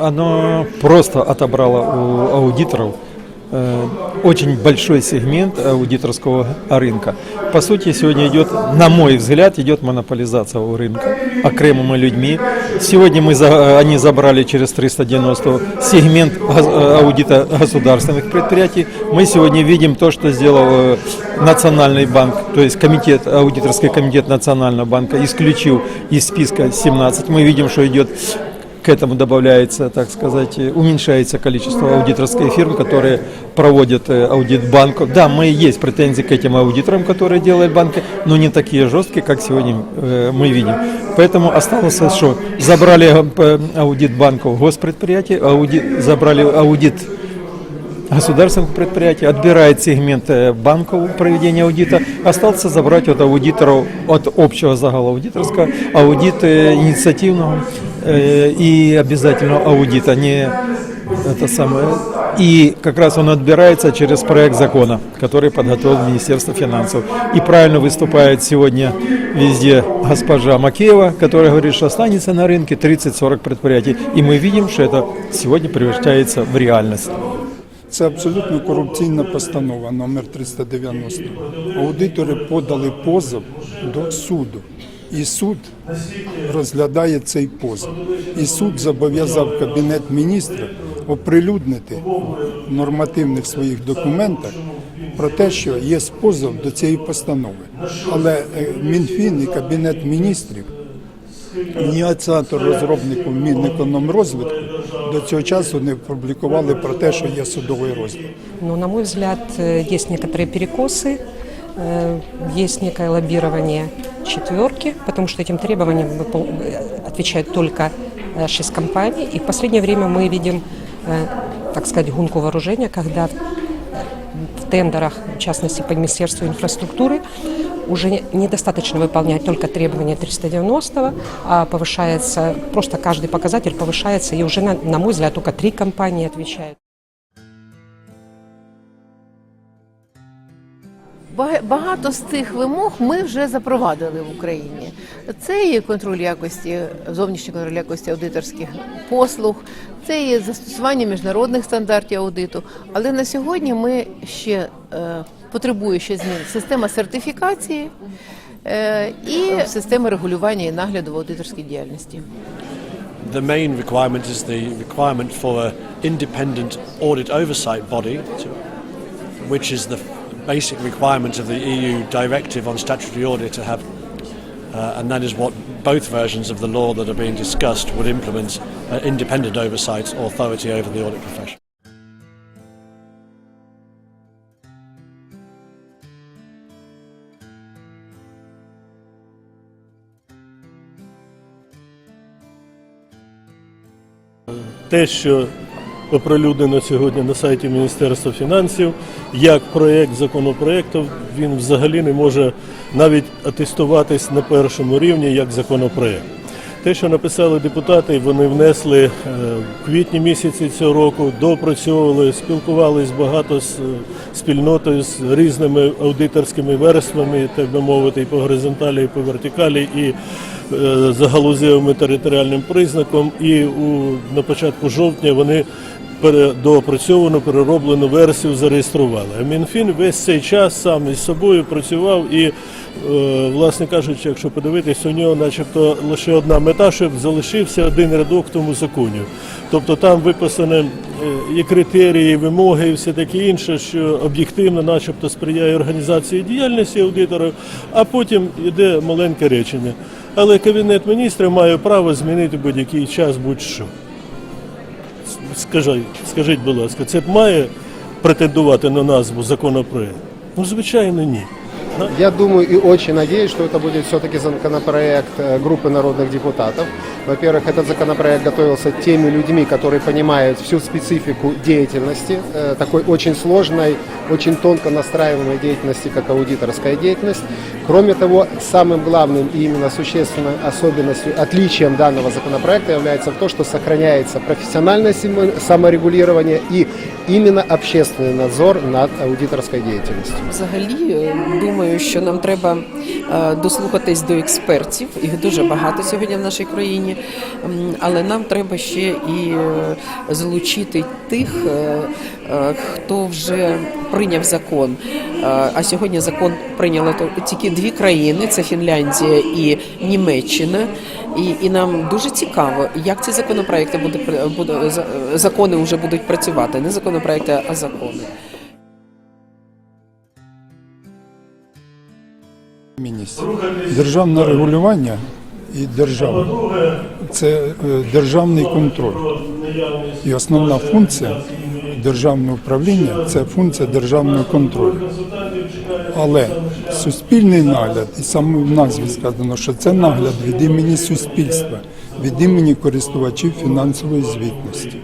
оно просто отобрало у аудиторов э, очень большой сегмент аудиторского рынка. По сути, сегодня идет, на мой взгляд, идет монополизация у рынка окремыми людьми. Сегодня мы за, они забрали через 390 сегмент э, аудита государственных предприятий. Мы сегодня видим то, что сделал э, Национальный банк, то есть комитет, аудиторский комитет Национального банка исключил из списка 17. Мы видим, что идет к этому добавляется, так сказать, э, уменьшается количество аудиторских фирм, которые проводят э, аудит банков. Да, мы есть претензии к этим аудиторам, которые делают банки, но не такие жесткие, как сегодня э, мы видим. Поэтому осталось, что забрали э, аудит банков госпредприятий, аудит, забрали аудит государственных предприятий, отбирает сегмент э, банков проведения аудита, остался забрать от аудиторов, от общего загала аудиторского, аудит э, инициативного э, и обязательно аудита, не это самое. И как раз он отбирается через проект закона, который подготовил Министерство финансов. И правильно выступает сегодня везде госпожа Макеева, которая говорит, что останется на рынке 30-40 предприятий. И мы видим, что это сегодня превращается в реальность. Це абсолютно корупційна постанова номер 390. Аудитори подали позов до суду. І суд розглядає цей позов. І суд зобов'язав Кабінет міністрів оприлюднити в нормативних своїх документах про те, що є позов до цієї постанови. Але е, Мінфін і Кабінет міністрів ініціатор розробників Мінекономрозвитку до цього часу не опублікували про те, що є судовий розгляд. Но, на мой взгляд, э, есть некоторые перекосы, э, Есть некое лоббирование четверки, потому что этим требованиям э, отвечают только э, шесть компаний. И в последнее время мы видим, э, так сказать, гонку вооружения, когда в тендерах, в частности по Министерству инфраструктуры, уже не- недостаточно выполнять только требования 390, а повышается, просто каждый показатель повышается, и уже, на, на мой взгляд, только три компании отвечают. Багато з цих вимог ми вже запровадили в Україні. Це є контроль якості, зовнішній контроль якості аудиторських послуг, це є застосування міжнародних стандартів аудиту. Але на сьогодні ми ще е, потребує ще змін система сертифікації е, і система регулювання і нагляду в аудиторській діяльності. The main requirement is the requirement for an independent audit oversight body, which is the basic requirement of the EU directive on statutory audit to have, uh, and that is what both versions of the law that are being discussed would implement uh, independent oversight authority over the audit profession. те, що Оприлюднено сьогодні на сайті Міністерства фінансів, як проєкт законопроекту, він взагалі не може навіть атестуватись на першому рівні як законопроект. Те, що написали депутати, вони внесли е, в квітні місяці цього року, допрацьовували, спілкувались багато з е, спільнотою, з різними аудиторськими верствами, так би мовити, і по горизонталі, і по вертикалі, і е, за галузевим територіальним признаком. І у, на початку жовтня вони доопрацьовану, перероблену версію зареєстрували. А Мінфін весь цей час сам із собою працював і, е, власне кажучи, якщо подивитись, у нього начебто лише одна мета, щоб залишився один рядок в тому законі. Тобто там виписані е, і критерії, і вимоги, і все таке інше, що об'єктивно, начебто, сприяє організації діяльності аудиторів, а потім йде маленьке речення. Але Кабінет міністрів має право змінити будь-який час будь-що Скажіть, скажіть, будь ласка, це має претендувати на назву законопроект? Ну, звичайно, ні. Я думаю и очень надеюсь, что это будет все-таки законопроект э, группы народных депутатов. Во-первых, этот законопроект готовился теми людьми, которые понимают всю специфику деятельности, э, такой очень сложной, очень тонко настраиваемой деятельности, как аудиторская деятельность. Кроме того, самым главным и именно существенной особенностью, отличием данного законопроекта является то, что сохраняется профессиональное симо- саморегулирование и именно общественный надзор над аудиторской деятельностью. Взагалі е, думаю, що нам треба е, дослухатись до експертів. Їх дуже багато сьогодні в нашій країні. Але нам треба ще і е, залучити тих, е, е, хто вже прийняв закон. А сьогодні закон прийняли тільки дві країни: це Фінляндія і Німеччина. І, і нам дуже цікаво, як ці законопроекти буде, пр- буде закони вже будуть працювати. Не законопроекти, а закони. Міність. Державне регулювання і держава це е, державний контроль. І основна функція державного управління це функція державного контролю. Але суспільний нагляд, і саме в назві сказано, що це нагляд від імені суспільства, від імені користувачів фінансової звітності.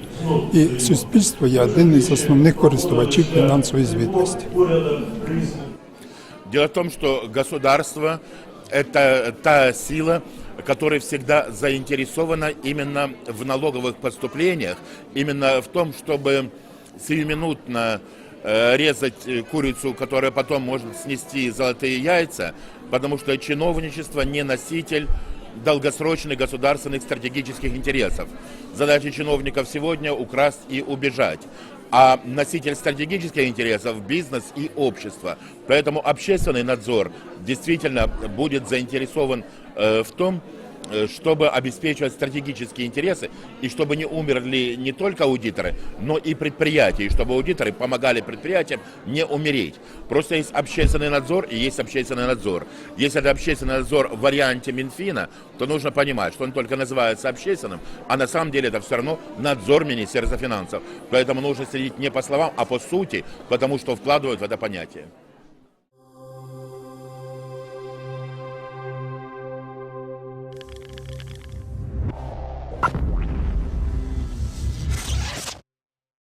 І суспільство є один із основних користувачів фінансової звітності. Дело в том, что государство – это та сила, которая всегда заинтересована именно в налоговых поступлениях, именно в том, чтобы сиюминутно э, резать э, курицу, которая потом может снести золотые яйца, потому что чиновничество не носитель долгосрочных государственных стратегических интересов. Задача чиновников сегодня – украсть и убежать а носитель стратегических интересов – бизнес и общество. Поэтому общественный надзор действительно будет заинтересован э, в том, э, чтобы обеспечивать стратегические интересы и чтобы не умерли не только аудиторы, но и предприятия, и чтобы аудиторы помогали предприятиям не умереть. Просто есть общественный надзор и есть общественный надзор. Если это общественный надзор в варианте Минфина, то нужно понимать, что он только называется общественным, а на самом деле это все равно надзор Министерства финансов. Поэтому нужно следить не по словам, а по сути, потому что вкладывают в это понятие.